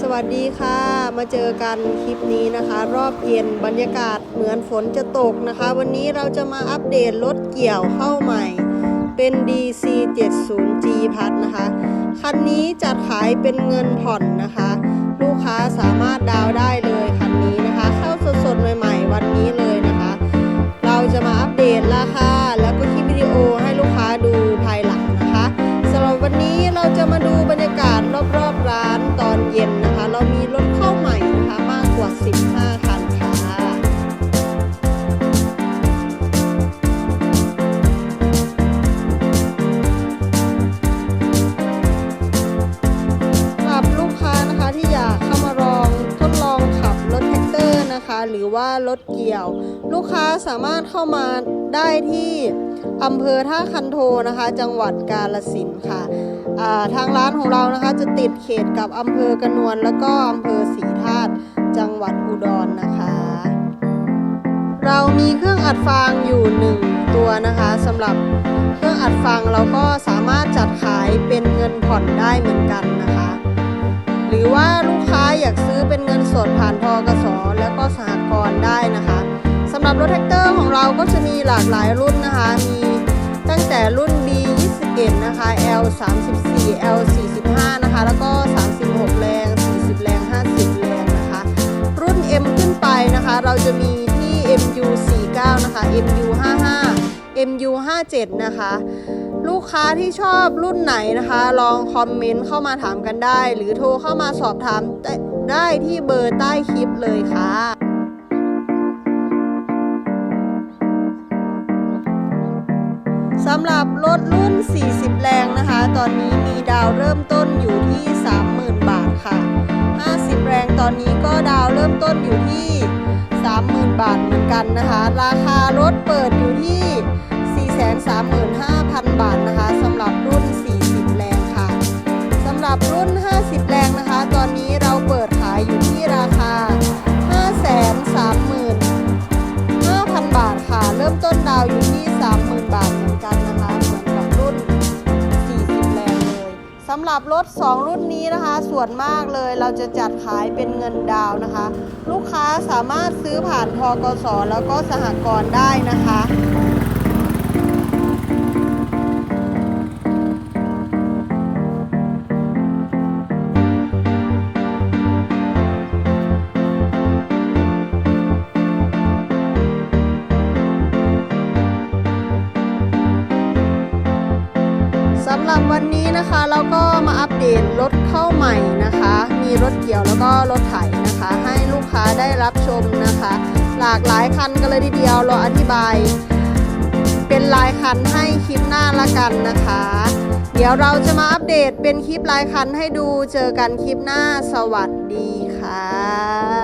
สวัสดีค่ะ มาเจอกันคลิปนี้นะคะ รอบเย็นบรรยากาศเหมือนฝนจะตกนะคะ วันนี้เราจะมาอัปเดตรถเกี่ยวเข้าใหม่ เป็น DC 70 G พัดนะคะ คันนี้จัดขายเป็นเงินผ่อนนะคะ ลูกค้าสามารถดาวได้เลยคันนี้นะคะ เข้าสดๆใหม่ๆ วันนี้เลยนะคะ เราจะมาอัปเดตราคาแล้วก็คลิปวิดีโอให้ลูกค้าดูภายหลังนะคะสำหรับวันนี้เราจะมาดูบรรยากาศ เรามีรถเข้าใหม่นะคะมากกว่า 15 คันค่ะสำหรับลูกค้านะคะที่อยากเข้ามาลองทดลองขับรถแท็กเตอร์นะคะ หรือว่ารถเกี่ยว ลูกค้าสามารถเข้ามาได้ที่อำเภอท่าคันโทนะคะ จังหวัดกาลสินธุ์ค่ะ ทางร้านของเรานะคะจะติดเขตกับอำเภอกระนวนแล้วก็อำเภอศรีธาตุจังหวัดอุดรนะคะ เรามีเครื่องอัดฟางอยู่หนึ่งตัวนะคะสำหรับเครื่องอัดฟางเราก็สามารถจัดขายเป็นเงินผ่อนได้เหมือนกันนะคะ หรือว่าลูกค้าอยากซื้อเป็นเงินสดผ่านทกสแล้วก็สหกรณ์ได้นะคะสำหรับรถแท็กเตอร์ของเราก็จะมีหลากหลายรุ่นนะคะมี ตั้งแต่รุ่น B 21 นะคะ L 34 L 45 นะคะ แล้วก็ 36 แรง 40 แรง 50 แรงนะคะ รุ่น M ขึ้นไปนะคะ เราจะมีที่ MU 49 นะคะ MU 55 MU 57 นะคะ ลูกค้าที่ชอบรุ่นไหนนะคะ ลองคอมเมนต์เข้ามาถามกันได้ หรือโทรเข้ามาสอบถามได้ได้ที่เบอร์ใต้คลิปเลยค่ะ สำหรับรถรุ่น 40 แรงนะคะ ตอนนี้มีดาวเริ่มต้นอยู่ที่ 30,000 บาทค่ะ 50 แรงตอนนี้ก็ดาวเริ่มต้นอยู่ที่ 30,000 บาทเหมือนกันนะคะ ราคารถเปิดอยู่ที่ 435,000 บาทนะคะสำหรับรุ่น 40 แรงค่ะสำหรับรุ่น 50 แรง หรับรถ 2 รุ่นนี้นะคะ ส่วนมากเลยเราจะจัดขายเป็นเงินดาวนะคะ ลูกค้าสามารถซื้อผ่านทกสแล้วก็สหกรณ์ได้นะคะำหรับวันนี้นะคะเราก็มาอัปเดตรถเข้าใหม่นะคะ มีรถเกี่ยวแล้วก็รถไถนะคะ ให้ลูกค้าได้รับชมนะคะ หลากหลายคันกันเลยทีเดียวเราอธิบาย เป็นลายคันให้คลิปหน้าละกันนะคะ เดี๋ยวเราจะมาอัปเดตเป็นคลิปลายคันให้ดูเจอกันคลิปหน้าสวัสดีค่ะ